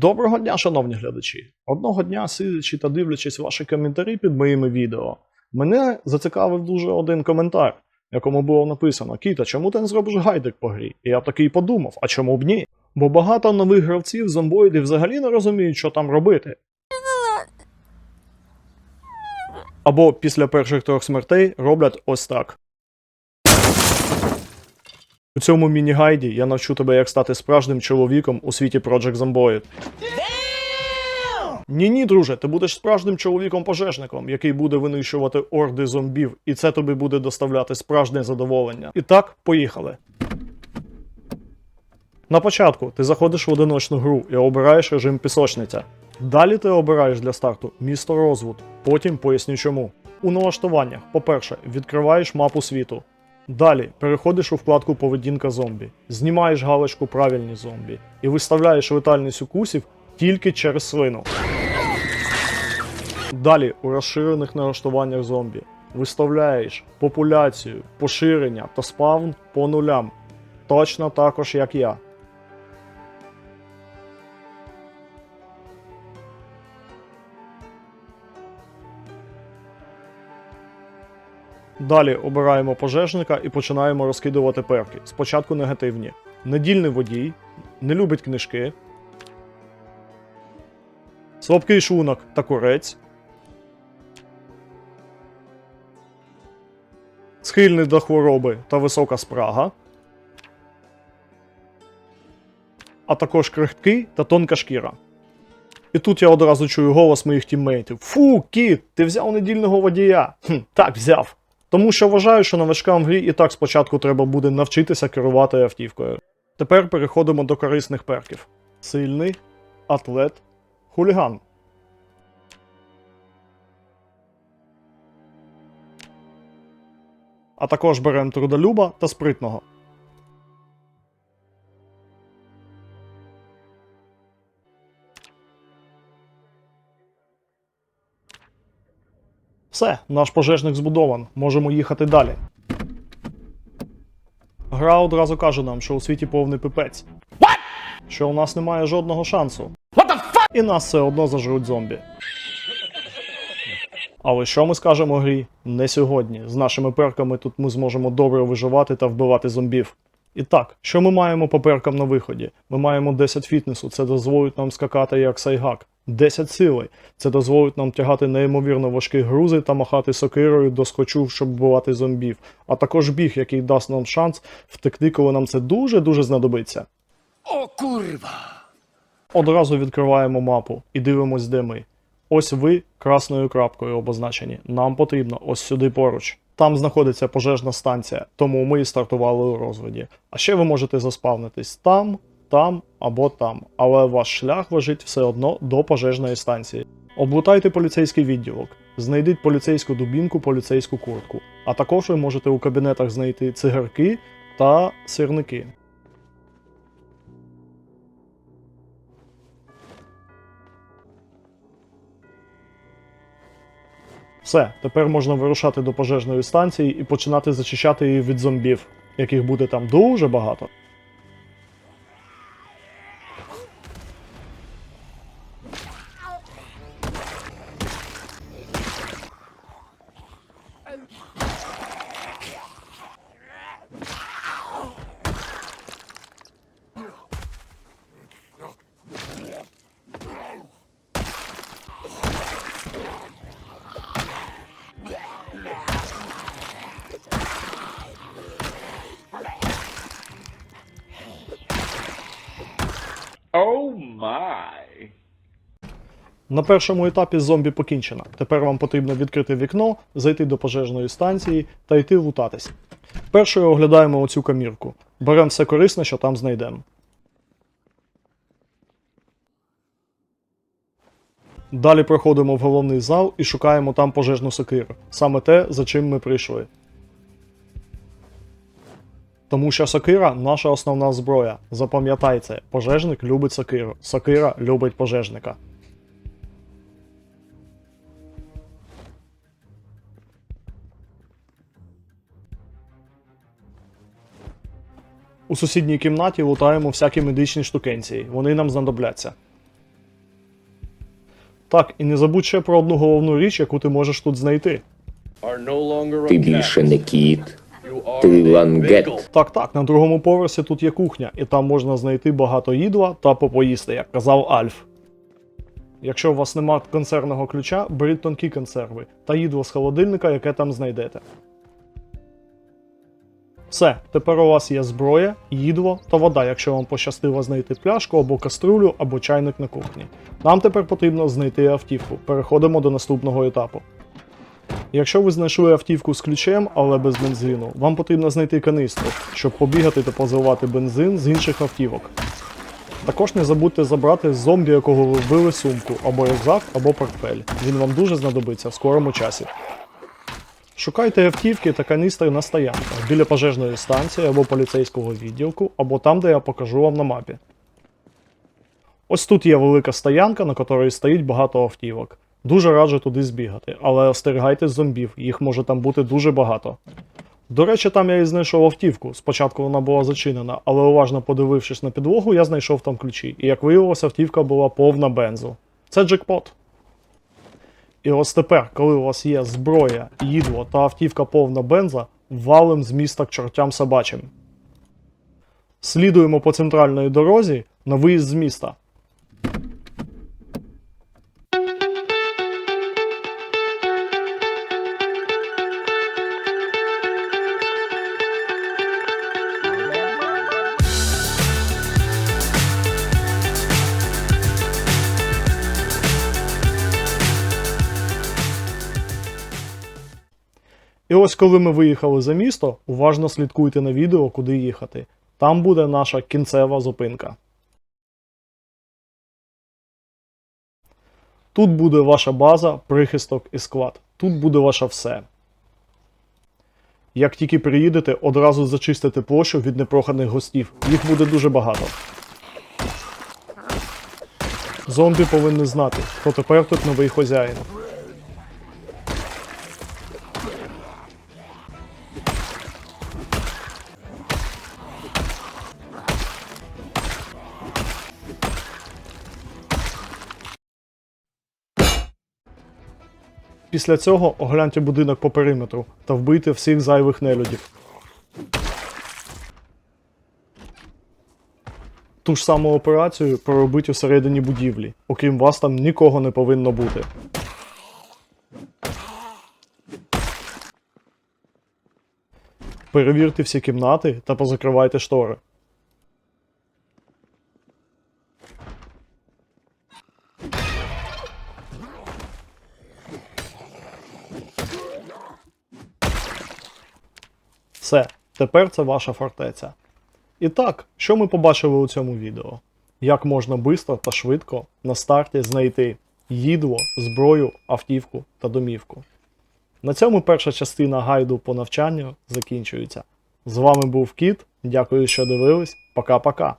Доброго дня, шановні глядачі! Одного дня, сидячи та дивлячись ваші коментарі під моїми відео, мене зацікавив дуже один коментар, якому було написано: Кіта, чому ти не зробиш гайдик по грі? І я такий подумав, а чому б ні? Бо багато нових гравців зомбоїдів взагалі не розуміють, що там робити. Або після перших трьох смертей роблять ось так. У цьому міні-гайді я навчу тебе, як стати справжнім чоловіком у світі Project Zomboid. Ні, ні, друже, ти будеш справжнім чоловіком-пожежником, який буде винищувати орди зомбів, і це тобі буде доставляти справжнє задоволення. І так, поїхали. На початку ти заходиш в одиночну гру і обираєш режим пісочниця. Далі ти обираєш для старту місто Розвуд, потім поясню чому. У налаштуваннях, по-перше, відкриваєш мапу світу. Далі переходиш у вкладку Поведінка зомбі, знімаєш галочку Правильні зомбі і виставляєш летальність укусів тільки через свину. Далі у розширених налаштуваннях зомбі виставляєш популяцію, поширення та спавн по нулям. Точно також як я. Далі обираємо пожежника і починаємо розкидувати перки. Спочатку негативні. Недільний водій, не любить книжки. Слабкий шлунок та курець. Схильний до хвороби та висока спрага. А також крихкий та тонка шкіра. І тут я одразу чую голос моїх тіммейтів: Фу, кіт, ти взяв недільного водія. Хм, так, взяв. Тому що вважаю, що новачкам в грі і так спочатку треба буде навчитися керувати автівкою. Тепер переходимо до корисних перків: сильний, атлет, хуліган. А також беремо трудолюба та спритного. Все, наш пожежник збудован, можемо їхати далі. Гра одразу каже нам, що у світі повний пипець. Що у нас немає жодного шансу. І нас все одно зажруть зомбі. Але що ми скажемо грі? Не сьогодні. З нашими перками тут ми зможемо добре виживати та вбивати зомбів. І так, що ми маємо по перкам на виході? Ми маємо 10 фітнесу, це дозволить нам скакати як сайгак. 10 сили. Це дозволить нам тягати неймовірно важкі грузи та махати сокирою до скочу, щоб вбивати зомбів. А також біг, який дасть нам шанс втекти, коли нам це дуже-дуже знадобиться. O kurwa! Одразу відкриваємо мапу і дивимось, де ми. Ось ви красною крапкою обозначені. Нам потрібно ось сюди поруч. Там знаходиться пожежна станція, тому ми і стартували у розводі. А ще ви можете заспавнитись там, там або там, але ваш шлях лежить все одно до пожежної станції. Облутайте поліцейський відділок, знайдіть поліцейську дубінку, поліцейську куртку. А також ви можете у кабінетах знайти цигарки та сирники. Все, тепер можна вирушати до пожежної станції і починати зачищати її від зомбів, яких буде там дуже багато. Oh my! На першому етапі зомбі покінчено. Тепер вам потрібно відкрити вікно, зайти до пожежної станції та йти лутатись. Першою оглядаємо оцю камірку. Беремо все корисне, що там знайдемо. Далі проходимо в головний зал і шукаємо там пожежну сокиру. Саме те, за чим ми прийшли. Тому що сокира наша основна зброя. Запам'ятай це, пожежник любить сокиру. Сокира любить пожежника. У сусідній кімнаті лутаємо всякі медичні штукенції, вони нам знадобляться. Так, і не забудь ще про одну головну річ, яку ти можеш тут знайти. Ти більше не кіт, ти лангет. Так, так, на другому поверсі тут є кухня, і там можна знайти багато їдла та попоїсти, як казав Альф. Якщо у вас нема консервного ключа, беріть тонкі консерви та їдло з холодильника, яке там знайдете. Все, тепер у вас є зброя, їдло та вода, якщо вам пощастило знайти пляшку або каструлю, або чайник на кухні. Нам тепер потрібно знайти автівку. Переходимо до наступного етапу. Якщо ви знайшли автівку з ключем, але без бензину, вам потрібно знайти канистру, щоб побігати та позивати бензин з інших автівок. Також не забудьте забрати зомбі, якого ви вбили сумку, або рюкзак, або портфель. Він вам дуже знадобиться в скорому часі. Шукайте автівки та каністри на стоянках біля пожежної станції або поліцейського відділку, або там, де я покажу вам на мапі. Ось тут є велика стоянка, на якій стоїть багато автівок. Дуже раджу туди збігати, але остерігайтесь зомбів, їх може там бути дуже багато. До речі, там я і знайшов автівку. Спочатку вона була зачинена, але уважно подивившись на підлогу, я знайшов там ключі. І як виявилося, автівка була повна бензу. Це джекпот. І ось тепер, коли у вас є зброя, їдло та автівка повна бенза, валим з міста к чортям собачим. Слідуємо по центральній дорозі на виїзд з міста. Ось коли ми виїхали за місто, уважно слідкуйте на відео, куди їхати. Там буде наша кінцева зупинка. Тут буде ваша база, прихисток і склад. Тут буде ваше все. Як тільки приїдете, одразу зачистите площу від непроханих гостів. Їх буде дуже багато. Зомбі повинні знати, хто тепер тут новий хазяїн. Після цього огляньте будинок по периметру та вбийте всіх зайвих нелюдів. Ту ж саму операцію проробіть усередині будівлі. Окрім вас там нікого не повинно бути. Перевірте всі кімнати та позакривайте штори. Все, тепер це ваша фортеця. І так, що ми побачили у цьому відео? Як можна швидко та швидко на старті знайти їдло, зброю, автівку та домівку. На цьому перша частина гайду по навчанню закінчується. З вами був Кіт. Дякую, що дивились. Пока-пока.